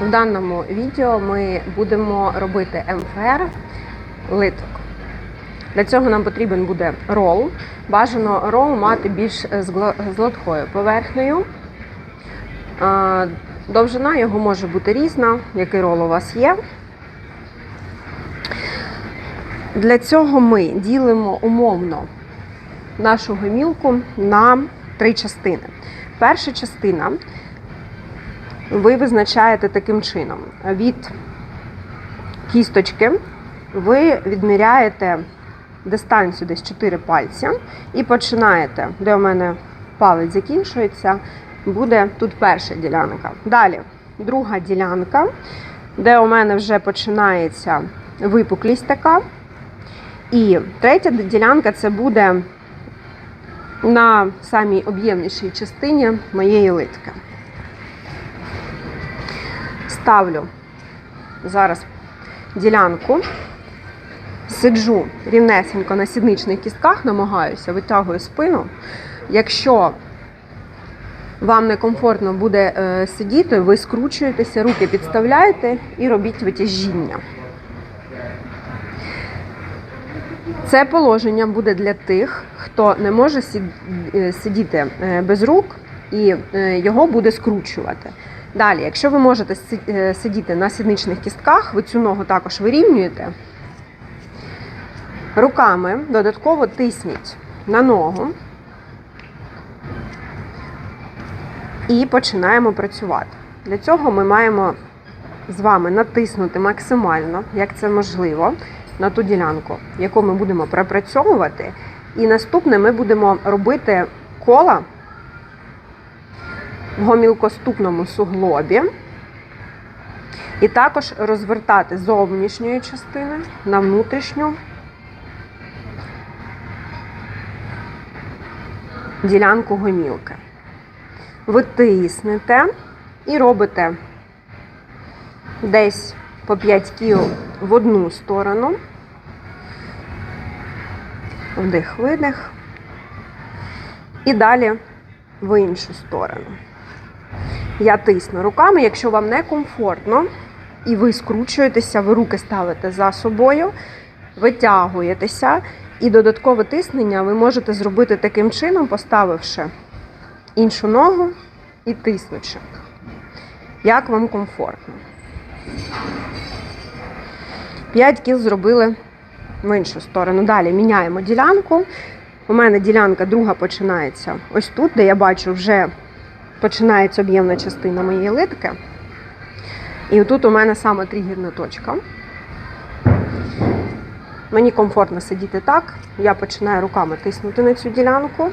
В даному відео ми будемо робити МФР литок. Для цього нам потрібен буде рол. Бажано рол мати більш з гладкою поверхнею. Довжина його може бути різна, який рол у вас є. Для цього ми ділимо умовно нашу гомілку на три частини. Перша частина ви визначаєте таким чином: від кісточки ви відміряєте дистанцію десь 4 пальці і починаєте, де у мене палець закінчується, буде тут перша ділянка. Далі друга ділянка, де у мене вже починається випуклість така. І третя ділянка це буде на самій об'ємнішій частині моєї литки. Ставлю зараз ділянку, сиджу рівнесенько на сідничних кістках, намагаюся, витягую спину. Якщо вам некомфортно буде е, сидіти, ви скручуєтеся, руки підставляєте і робіть витяжіння. Це положення буде для тих, хто не може е, сидіти е, без рук і його буде скручувати. Далі, якщо ви можете е, сидіти на сідничних кістках, ви цю ногу також вирівнюєте. Руками додатково тисніть на ногу і починаємо працювати. Для цього ми маємо з вами натиснути максимально, як це можливо, на ту ділянку, яку ми будемо пропрацьовувати. І наступне ми будемо робити кола гомілкоступному суглобі. І також розвертати зовнішньої частини на внутрішню ділянку гомілки. Ви тиснете і робите десь по 5 кіл в одну сторону. Вдих, видих. І далі в іншу сторону. Я тисну руками, якщо вам не комфортно, і ви скручуєтеся, ви руки ставите за собою, витягуєтеся, і додаткове тиснення ви можете зробити таким чином, поставивши іншу ногу і тиснучи. Як вам комфортно. 5 кіл зробили в іншу сторону. Далі міняємо ділянку. У мене ділянка друга починається ось тут, де я бачу, вже починається об'ємна частина моєї литки. І тут у мене саме тригерна точка. Мені комфортно сидіти так. Я починаю руками тиснути на цю ділянку.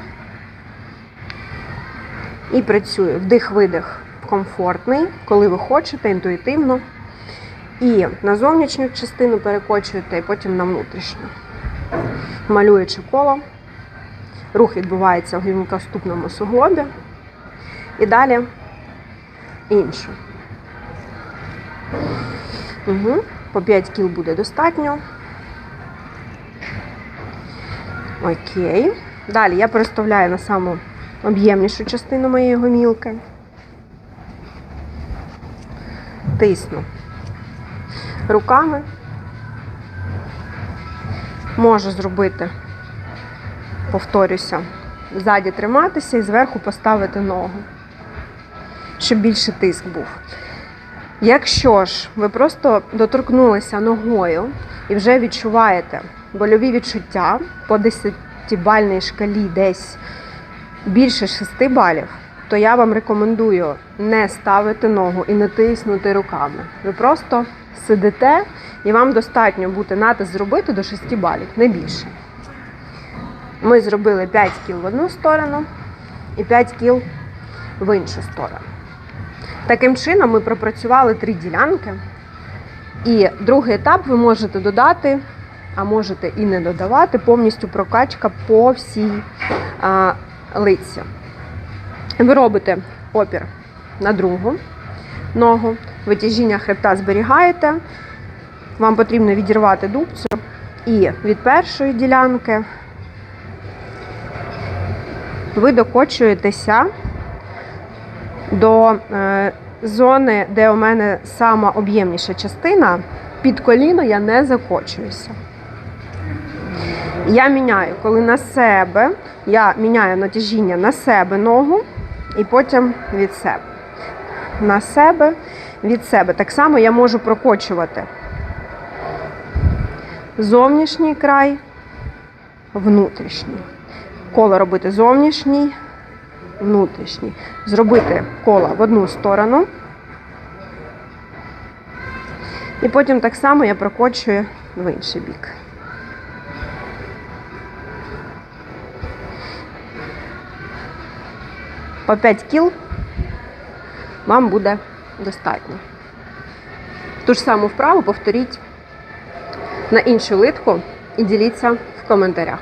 І працюю. Вдих-видих комфортний, коли ви хочете, інтуїтивно. І на зовнішню частину перекочуєте, і потім на внутрішню. Малюючи коло. Рух відбувається в гімнокоступному суглобі. І далі іншу. Угу. По 5 кіл буде достатньо. Окей. Далі я переставляю на саму об'ємнішу частину моєї гомілки. Тисну руками. Можу зробити, повторюся, ззаді триматися і зверху поставити ногу, щоб більше тиск був. Якщо ж ви просто доторкнулися ногою і вже відчуваєте больові відчуття по 10-бальній шкалі десь більше 6 балів, то я вам рекомендую не ставити ногу і не тиснути руками. Ви просто сидите і вам достатньо буде натиск зробити до 6 балів, не більше. Ми зробили 5 кіл в одну сторону і 5 кіл в іншу сторону. Таким чином ми пропрацювали три ділянки. І другий етап ви можете додати, а можете і не додавати, повністю прокачка по всій а, лиці. Ви робите опір на другу ногу, витяжіння хребта зберігаєте. Вам потрібно відірвати дубцю і від першої ділянки ви докочуєтеся до е, зони, де у мене сама об'ємніша частина, під коліно я не закочуюся. Я міняю, коли на себе, я міняю натяжіння на себе ногу і потім від себе. На себе, від себе. Так само я можу прокочувати зовнішній край, внутрішній. Коло робити зовнішній, внутрішній. Зробити коло в одну сторону. І потім так само я прокочую в інший бік. По 5 кіл вам буде достатньо. Ту ж саму вправу повторіть на іншу литку і діліться в коментарях.